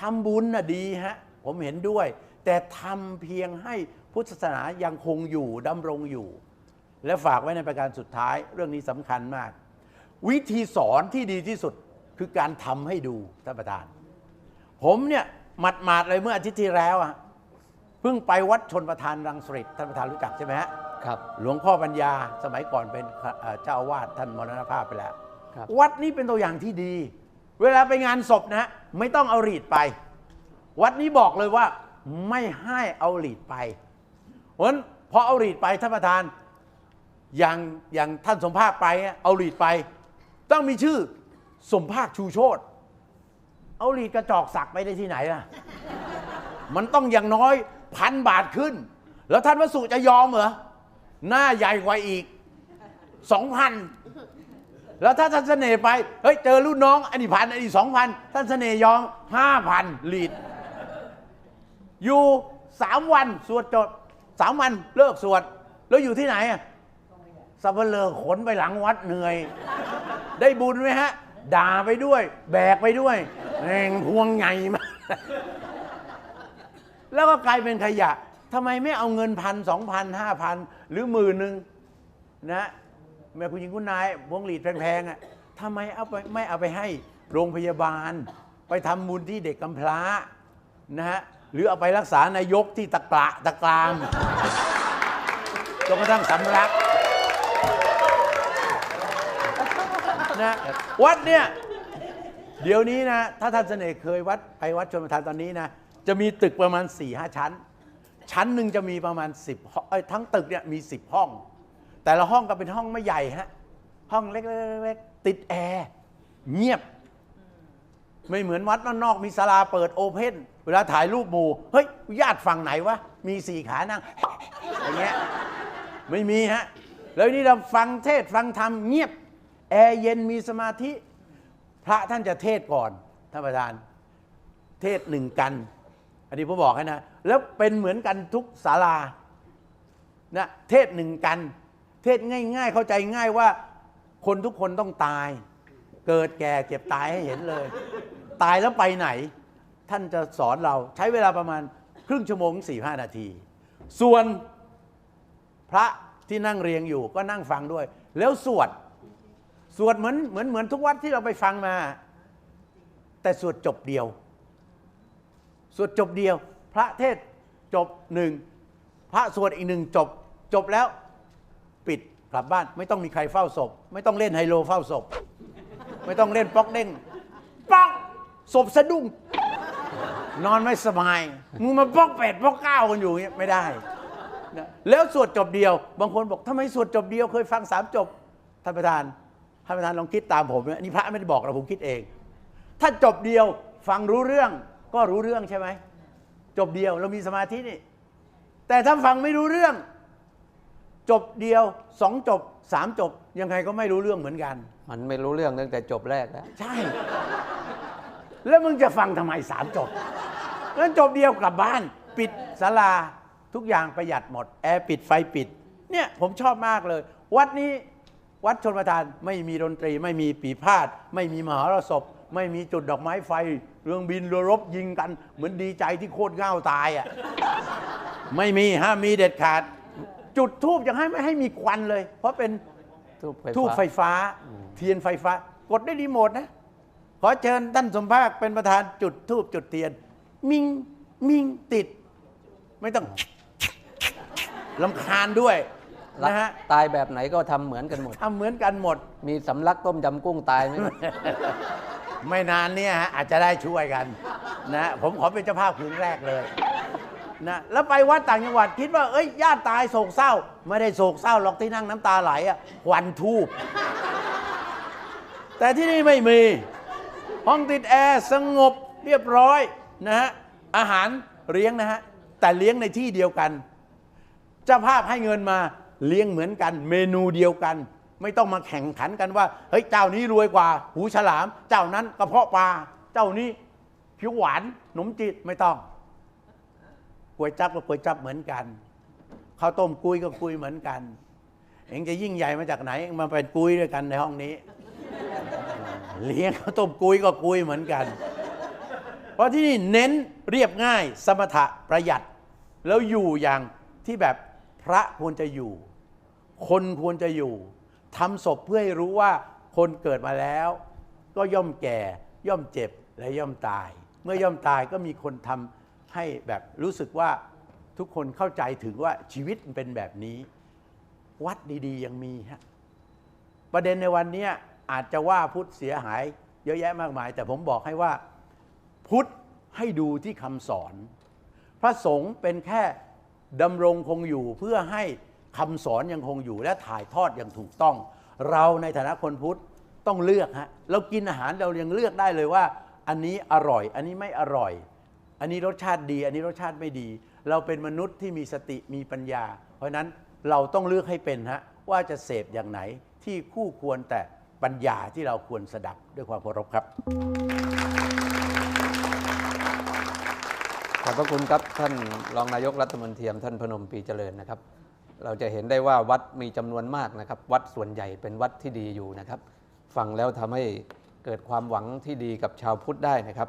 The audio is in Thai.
ทำบุญน่ะดีฮะผมเห็นด้วย แต่ทำเพียงให้พุทธศาสนายังคงอยู่ดำรงอยู่ และฝากไว้ในประการสุดท้ายเรื่องนี้สำคัญมาก วิธีสอนที่ดีที่สุดคือการทำให้ดูท่านประธาน ผมเนี่ยหมัดหมาดๆเลยเมื่ออาทิตย์ที่แล้วอะเพิ่งไปวัดชนประธานรังสฤษท่านประธานรู้จักใช่ไหมฮะครับหลวงพ่อปัญญาสมัยก่อนเป็นเอ่อเจ้าอาวาสท่านมรณภาพไปแล้วครับวัดนี้เป็นตัวอย่างที่ดี เวลาไปงานศพนะฮะ ไม่ต้องเอาหลีดไป วัดนี้บอกเลยว่า ไม่ให้เอาหลีดไปเพราะฉะนั้นพอเอาหลีดไปท่านประธานอย่างอย่างท่านสมภาคไปเอาหลีดไป ต้องมีชื่อสมภาคชูโชตเอาหลีดกระจอกสักไปได้ที่ไหนล่ะ มันต้องอย่างน้อยพันบาทขึ้น แล้วท่านวสุจะยอมเหรอหน้าใหญ่กว่าอีกสองพัน แล้วถ้าท่านเสน่ห์ไป เฮ้ย เจอรุ่นน้องอันนี้พันอันนี้สองพันท่านเสน่ห์ยอมห้าพันลีด อยู่สามวันสวดจบสามวันเลิกสวด แล้วอยู่ที่ไหนอะสับเปลือขนไปหลังวัดเหนื่อย ได้บุญไหมฮะ ด่าไปด้วย แบกไปด้วยแม่งพวงใหญ่มาแล้วก็กลายเป็นขยะทำไมไม่เอาเงินพันสองพันห้าพันหรือหมื่นหนึ่งนะ แม่คุณหญิงคุณนายพวงหลีดแพงๆอะทำไมเอาไปไม่เอาไปให้โรงพยาบาล ไปทำบุญที่เด็กกำพร้านะฮะหรือเอาไปรักษานายกที่ตะกระตะกรามจนกระทั่งสำลักนะวัดเนี่ย เดี๋ยวนี้นะ ถ้าท่านเสน่ห์เคยวัดไปวัดชนประทานตอนนี้นะ จะมีตึกประมาณ4ี่ห้าชั้น ชั้นหนึ่งจะมีประมาณ 10ห้องทั้งตึกเนี่ยมี 10 ห้อง แต่ละห้องก็เป็นห้องไม่ใหญ่ฮะห้องเล็กๆติดแอร์เงียบ ไม่เหมือนวัดนอกๆมีศาลาเปิดโอเพนเวลาถ่ายรูปหมู่เฮ้ยญาติฝั่งไหนวะมีสี่ขานั่งอย่างเงี้ยไม่มีฮะแล้วนี่เราฟังเทศฟังธรรมเงียบ แอร์เย็นมีสมาธิ พระท่านจะเทศก่อนท่านประธาน เทศหนึ่งกัน อันนี้ผมบอกให้นะ แล้วเป็นเหมือนกันทุกศาลานะเทศหนึ่งกัน เทศง่าย ๆ เข้าใจง่ายว่าคนทุกคนต้องตาย เกิดแก่เจ็บตายให้เห็นเลย ตายแล้วไปไหน ท่านจะสอนเราใช้เวลาประมาณครึ่งชั่วโมงสี่ห้านาที ส่วนพระที่นั่งเรียงอยู่ก็นั่งฟังด้วย แล้วสวด สวดเหมือนเหมือนเหมือนทุกวัดที่เราไปฟังมา แต่สวดจบเดียว สวดจบเดียว พระเทศจบหนึ่งพระสวดอีกหนึ่งจบ จบแล้ว ปิดกลับบ้าน ไม่ต้องมีใครเฝ้าศพ ไม่ต้องเล่นไฮโลเฝ้าศพ ไม่ต้องเล่นป๊อกเด้งป๊อกศพสะดุ้งนอนไม่สบายมึงมาป๊อกแปดป๊อกเก้ากันอยู่เงี้ยไม่ได้นะแล้วสวดจบเดียว บางคนบอกทำไมสวดจบเดียวเคยฟังสามจบท่านประธานท่านประธานลองคิดตามผมนะนี่พระไม่ได้บอกเราผมคิดเอง ถ้าจบเดียวฟังรู้เรื่องก็รู้เรื่องใช่ไหมจบเดียวเรามีสมาธินี่แต่ถ้าฟังไม่รู้เรื่อง จบเดียวสองจบสามจบ ยังไงก็ไม่รู้เรื่องเหมือนกัน มันไม่รู้เรื่องตั้งแต่จบแรกแล้วใช่ แล้วมึงจะฟังทำไมสามจบงั้นจบเดียวกลับบ้าน ปิดศาลาทุกอย่างประหยัดหมด แอร์ปิดไฟปิด เนี่ยผมชอบมากเลย วัดนี้วัดชนประทานไม่มีดนตรี ไม่มีปีพาด ไม่มีมหรสพ ไม่มีจุดดอกไม้ไฟ เรื่องบินเรือรบยิงกัน เหมือนดีใจที่โคตรเง่าตายอะ ไม่มีห้ามมีเด็ดขาด จุดทูบยังให้ไม่ให้มีควันเลย เพราะเป็นทูบไฟทูบฟ้าไฟฟ้า เทียนไฟฟ้า กดได้รีโมทนะ ขอเชิญท่านสมภาคเป็นประธานจุดทูบจุดเทียน มิงมิงติด ไม่ต้องลำคาญด้วยนะฮะตายแบบไหนก็ทำเหมือนกันหมด ทำเหมือนกันหมด มีสำลักต้มยำกุ้งตายไหม ไม่นานเนี่ยฮะอาจจะได้ช่วยกันนะผมขอเป็นเจ้าภาพคืนแรกเลย นะแล้วไปวัดต่างจังหวัดคิดว่าเอ้ยญาติตายโศกเศร้า ไม่ได้โศกเศร้าหรอกที่นั่งน้ำตาไหลอะควันทูบแต่ที่นี่ไม่มี ห้องติดแอร์สงบเรียบร้อยนะฮะอาหารเลี้ยงนะฮะแต่เลี้ยงในที่เดียวกันเจ้าภาพให้เงินมาเลี้ยงเหมือนกัน เมนูเดียวกัน ไม่ต้องมาแข่งขันกันว่าเฮ้ยเจ้านี้รวยกว่า หูฉลาม เจ้านั้นกระเพาะปลาเจ้านี้ผิวหวานขนมจีบไม่ต้อง ก๋วยจับก็ก๋วยจับเหมือนกันข้าวต้มกุ้ยก็กุ้ยเหมือนกัน เองจะยิ่งใหญ่มาจากไหนเองมาเป็นกุ้ยด้วยกันในห้องนี้ เลี้ยงข้าวต้มกุ้ยก็กุ้ยเหมือนกัน เพราะที่นี่เน้นเรียบง่ายสมถะประหยัด แล้วอยู่อย่างที่แบบพระควรจะอยู่ คนควรจะอยู่ทำศพเพื่อให้รู้ว่าคนเกิดมาแล้ว ก็ย่อมแก่ย่อมเจ็บและย่อมตาย เมื่อย่อมตายก็มีคนทำ ให้แบบรู้สึกว่าทุกคนเข้าใจถึงว่าชีวิตมันเป็นแบบนี้ วัดดี ๆ ยังมีฮะประเด็นในวันนี้อาจจะว่าพุทธเสียหาย เยอะแยะมากมาย แต่ผมบอกให้ว่าพุทธให้ดูที่คำสอน พระสงฆ์เป็นแค่ดำรงคงอยู่เพื่อให้คำสอนยังคงอยู่และถ่ายทอดอย่างถูกต้อง เราในฐานะคนพุทธต้องเลือกฮะเรากินอาหารเรายังเลือกได้เลยว่า อันนี้อร่อย อันนี้ไม่อร่อย อันนี้รสชาติดี อันนี้รสชาติไม่ดี เราเป็นมนุษย์ที่มีสติมีปัญญา เพราะนั้นเราต้องเลือกให้เป็นฮะว่าจะเสพอย่างไหนที่คู่ควรแต่ปัญญาที่เราควรสดับด้วยความเคารพครับ ขอบพระคุณครับท่านรองนายกรัฐมนตรีท่านพนมปีเจริญนะครับ เราจะเห็นได้ว่าวัดมีจำนวนมากนะครับ วัดส่วนใหญ่เป็นวัดที่ดีอยู่นะครับ ฟังแล้วทำให้เกิดความหวังที่ดีกับชาวพุทธได้นะครับ